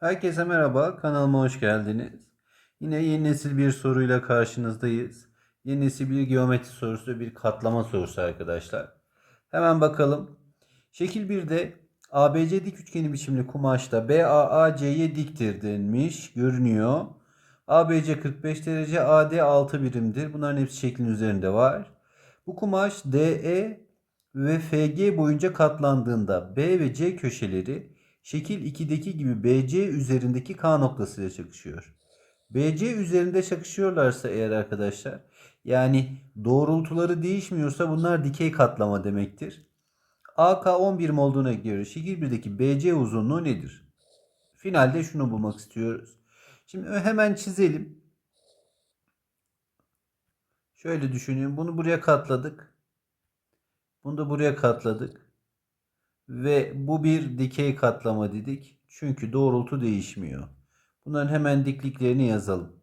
Herkese merhaba, kanalıma hoş geldiniz. Yine yeni nesil bir soruyla karşınızdayız. Yeni nesil bir geometri sorusu, bir katlama sorusu arkadaşlar. Hemen bakalım. Şekil 1'de ABC dik üçgeni biçimli kumaşta BAAC'ye diktir denmiş, görünüyor. ABC 45 derece, AD 6 birimdir. Bunların hepsi şeklin üzerinde var. Bu kumaş DE ve FG boyunca katlandığında B ve C köşeleri şekil 2'deki gibi BC üzerindeki K noktasıyla çakışıyor. BC üzerinde çakışıyorlarsa eğer arkadaşlar yani doğrultuları değişmiyorsa bunlar dikey katlama demektir. AK 10 birim olduğuna göre şekil 1'deki BC uzunluğu nedir? Finalde şunu bulmak istiyoruz. Şimdi hemen çizelim. Şöyle düşünün. Bunu buraya katladık. Bunu da buraya katladık. Ve bu bir dikey katlama dedik. Çünkü doğrultu değişmiyor. Bunların hemen dikliklerini yazalım.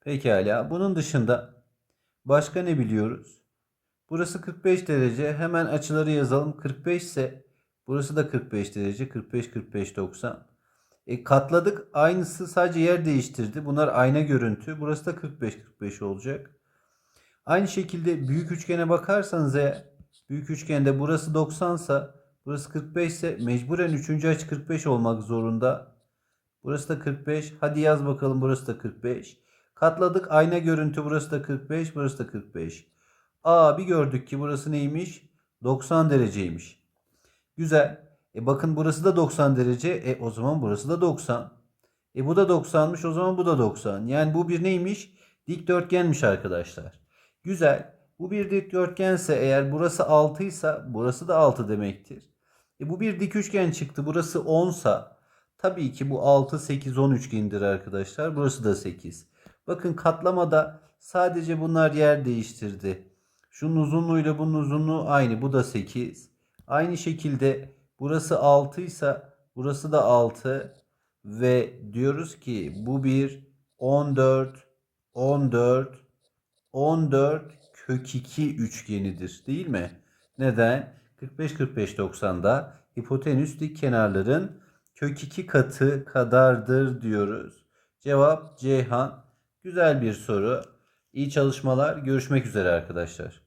Pekala. Bunun dışında başka ne biliyoruz? Burası 45 derece. Hemen açıları yazalım. 45 ise burası da 45 derece. 45 45 90. E, katladık. Aynısı sadece yer değiştirdi. Bunlar ayna görüntü. Burası da 45 45 olacak. Aynı şekilde büyük üçgene bakarsanız eğer büyük üçgende burası 90 ise burası 45 ise mecburen 3. açı 45 olmak zorunda. Burası da 45. Hadi yaz bakalım burası da 45. Katladık ayna görüntü burası da 45 burası da 45. Aa bir gördük ki burası neymiş? 90 dereceymiş. Güzel. E bakın burası da 90 derece. E o zaman burası da 90. E bu da 90'mış o zaman bu da 90. Yani bu bir neymiş? Dikdörtgenmiş arkadaşlar. Güzel. Bu bir dikdörtgense eğer burası 6 ise burası da 6 demektir. E bu bir dik üçgen çıktı. Burası 10 sa tabii ki bu 6 8 10 üçgenidir arkadaşlar. Burası da 8. Bakın katlamada sadece bunlar yer değiştirdi. Şunun uzunluğuyla bunun uzunluğu aynı. Bu da 8. Aynı şekilde burası 6 ise burası da 6 ve diyoruz ki bu bir 14 14 14 kök 2 üçgenidir değil mi? Neden? 45 45 90'da hipotenüs dik kenarların kök 2 katı kadardır diyoruz. Cevap Ceyhan. Güzel bir soru. İyi çalışmalar. Görüşmek üzere arkadaşlar.